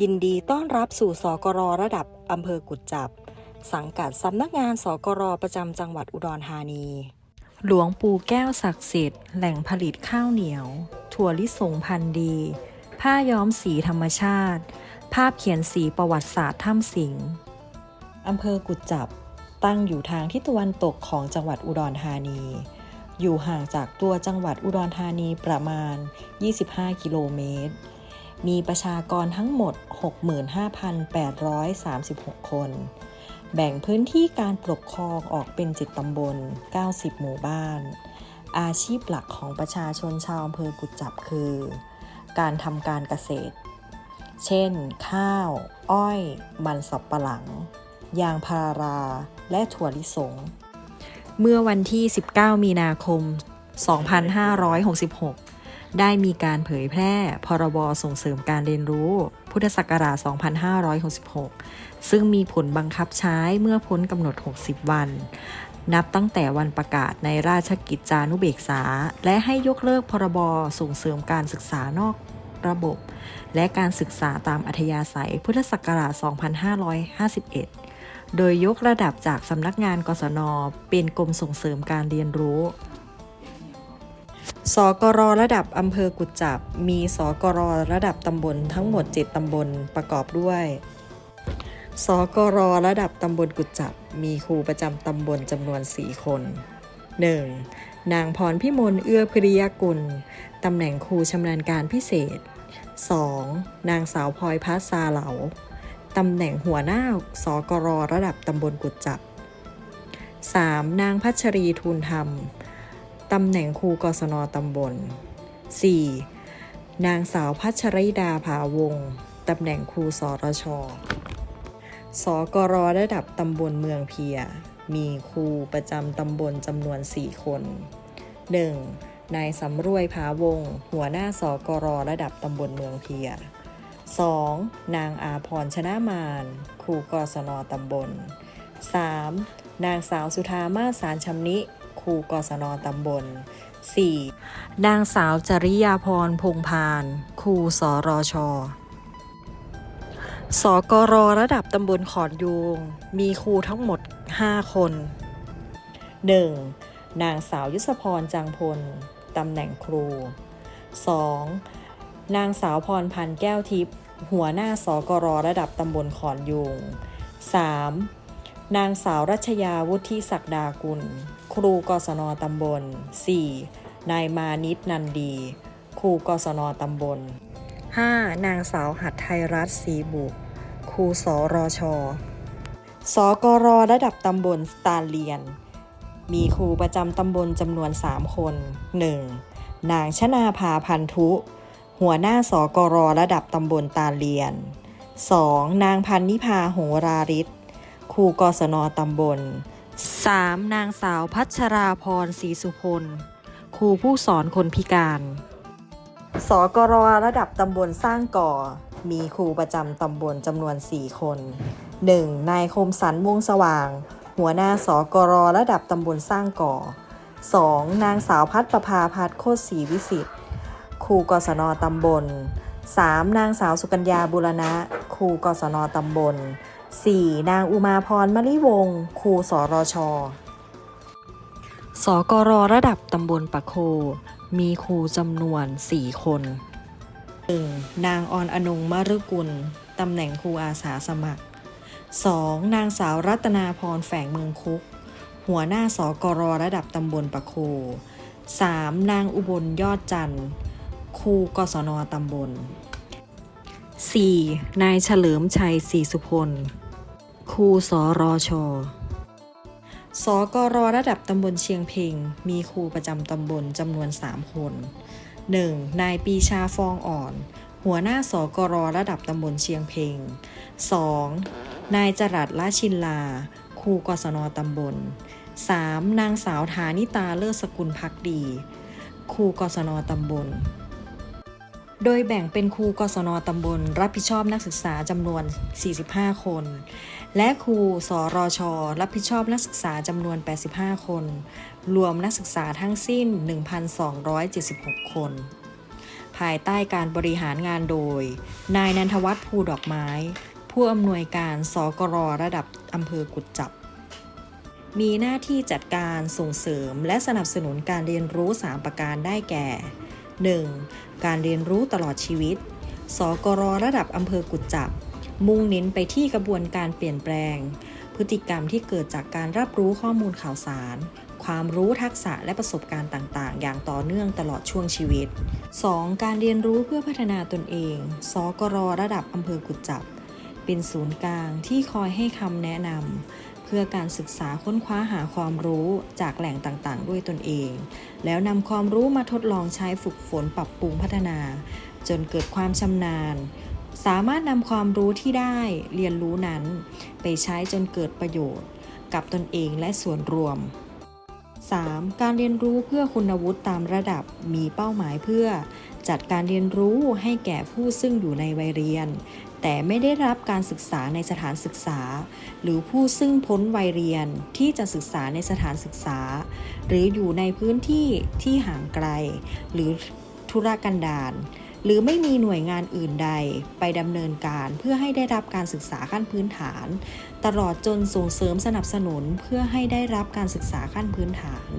ยินดีต้อนรับสู่สกรระดับอำเภอกุจจับ สังกัดสำนักงานสกรประจำจังหวัดอุดรธานี หลวงปู่แก้วศักดิ์สิทธิ์แหล่งผลิตข้าวเหนียว ถั่วลิสงพันธุ์ดี ผ้าย้อมสีธรรมชาติ ภาพเขียนสีประวัติศาสตร์ถ้ำสิงห์อำเภอกุจจับตั้งอยู่ทางทิศตะวันตกของจังหวัดอุดรธานี อยู่ห่างจากตัวจังหวัดอุดรธานีประมาณ 25 กิโลเมตร มีประชากรทั้งหมด 65,836 คน แบ่งพื้นที่การปกครองออกเป็นจิตตำบล 90 หมู่บ้าน อาชีพหลักของประชาชนชาวอำเภอกุจจับคือ การทำการเกษตร เช่น ข้าว อ้อย มันสับปะหลัง ยางพารา และถั่วลิสง เมื่อวันที่ 19 มีนาคม 2566 ได้มีการเผยแพร่ พรบส่งเสริมการเรียนรู้ พุทธศักราช 2566 ซึ่งมีผลบังคับใช้เมื่อพ้นกำหนด 60 วัน นับตั้งแต่วันประกาศในราชกิจจานุเบกษา และให้ยกเลิกพรบส่งเสริมการศึกษานอกระบบ และการศึกษาตามอัธยาศัยพุทธศักราช 2551 โดยยกระดับจากสำนักงานกศน เป็นกรมส่งเสริมการเรียนรู้ สกรระดับอำเภอกุจจับ มีสกรระดับตำบลทั้งหมด 7 ตำบลประกอบด้วย สกรระดับตำบลกุจจับ มีครูประจำตำบลจำนวน 4 คน 1. นางพรพิมลเอื้อพริยกุล ตำแหน่งครูชำนาญการพิเศษ 2. นางสาวพลอยพัสซาเหลา ตำแหน่งหัวหน้าสกรระดับตำบลกุจจับ 3. นางพัชรีทูลธรรม ตำแหน่งครูกศนตำบล 4. นางสาวพัชริดาภาวง ตำแหน่งครูสรช สกรระดับตำบลเมืองเพีย มีครูประจำตำบลจำนวน 4 คน 1. นายสำรวยภาวง หัวหน้าสกรระดับตำบลเมืองเพีย 2. นางอาพรชนะมานครูกศนตำบล 3. นางสาวสุธามาสารชำนิครูกศนตำบล 4. นางสาวจริยาพรพงพานครูสรชสกรระดับตำบลขอนยูง มีครูทั้งหมด 5 คน 1. นางสาวยุสพรจังพล ตำแหน่งครู 2. นางสาวพรพันธ์แก้วทิพย์หัวหน้าสกรระดับตำบลขอนยูง 3. นางสาวรัชยาวุฒิศักดากุล ครูกศนตำบล 4. นายมานิดนันดี ครูกศนตำบล 5. นางสาวหัดไทยรัฐศรีบุกครูสรชสกรระดับตำบลสตาเลียน มีครูประจำตำบลจำนวน 3 คน 1. นางชนาภาพันธุ หัวหน้าสกรระดับตำบลตาเลียน 2. นางพันนิพาโหราริศครูกศนตำบล 3. นางสาวพัชราพรศรีสุพล ครูผู้สอนคนพิการ สกรระดับตำบลสร้างก่อ มีครูประจำตำบลจำนวน 4 คน 1. นายคมสันวงสว่าง หัวหน้าสกรระดับตำบลสร้างก่อ 2. นางสาวพัฒประภาพัฒโคตรศรีวิสิต ครูกศนตำบล 3. นางสาวสุกัญญาบุรณะ ครูกศนตำบล 4. นางอุมาพรมลิวงครูสรช สกรระดับตำบลปะโค มีครูจำนวน 4 คน 1. นางออนอนงมฤกุล ตำแหน่งครูอาสาสมัคร 2. นางสาวรัตนาพรแฝงเมืองคุก หัวหน้าสกรระดับตำบลปะโค 3. นางอุบลยอดจันทร์ ครูกศนตำบล 4. นายเฉลิมชัยศรีสุพล ครูสรช สกรระดับตำบลเชียงเพงมีครูประจำตำบลจำนวน 3 คน 1. นายปีชาฟองอ่อน หัวหน้าสกรระดับตำบลเชียงเพง 2. นายจรัสละชินลา ครูกศนตำบล 3. นางสาวฐานิตาเลิศสกุลพักดี ครูกศนตำบล โดยแบ่งเป็นครูกศนตำบล รับผิดชอบนักศึกษาจำนวน 45 คน และครูสรช รับผิดชอบนักศึกษาจำนวน 85 คน รวมนักศึกษาทั้งสิ้น 1,276 คน ภายใต้การบริหารงานโดย นายนันทวัฒน์ภูดอกไม้ ผู้อำนวยการสกรระดับอำเภอกุดจับ มีหน้าที่จัดการส่งเสริมและสนับสนุนการเรียนรู้ 3 ประการได้แก่ 1. การเรียนรู้ตลอดชีวิต สกรระดับอำเภอกุดจับ มุ่งเน้นไปที่กระบวนการเปลี่ยนแปลง พฤติกรรมที่เกิดจากการรับรู้ข้อมูลข่าวสาร ความรู้ทักษะและประสบการณ์ต่างๆ อย่างต่อเนื่องตลอดช่วงชีวิต 2. การเรียนรู้เพื่อพัฒนาตนเอง สกรระดับอำเภอกุดจับ เป็นศูนย์กลางที่คอยให้คำแนะนำ พื่อการศึกษาค้นคว้าหาความรู้จากแหล่งต่างๆ ด้วยตนเอง แล้วนำความรู้มาทดลองใช้ฝึกฝนปรับปรุงพัฒนา จนเกิดความชำนาญ สามารถนำความรู้ที่ได้เรียนรู้นั้น ไปใช้จนเกิดประโยชน์ กับตนเองและส่วนรวม 3. การเรียนรู้เพื่อคุณวุฒิตามระดับมีเป้าหมายเพื่อ จัดการเรียนรู้ให้แก่ผู้ซึ่งอยู่ในวัยเรียน แต่ไม่ได้รับการศึกษาในสถานศึกษา หรือผู้ซึ่งพ้นวัยเรียนที่จะศึกษาในสถานศึกษา หรืออยู่ในพื้นที่ที่ห่างไกล หรือธุรกันดารหรือไม่มีหน่วยงานอื่นใดไปดำเนินการเพื่อให้ได้รับการศึกษาขั้นพื้นฐาน ตลอดจนส่งเสริมสนับสนุนเพื่อให้ได้รับการศึกษาขั้นพื้นฐาน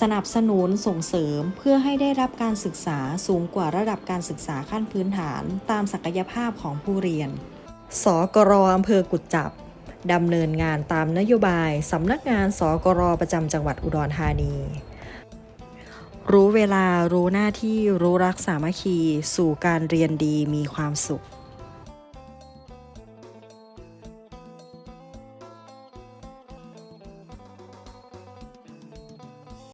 สนับสนุนส่งเสริมเพื่อให้ได้รับการศึกษาสูงกว่าระดับการศึกษาขั้นพื้นฐาน ตามศักยภาพของผู้เรียน สกรอำเภอกุดจับดำเนินงานตามนโยบายสำนักงานสกรประจำจังหวัดอุดรธานี รู้เวลารู้หน้าที่รู้รักสามัคคี สู่การเรียนดีมีความสุข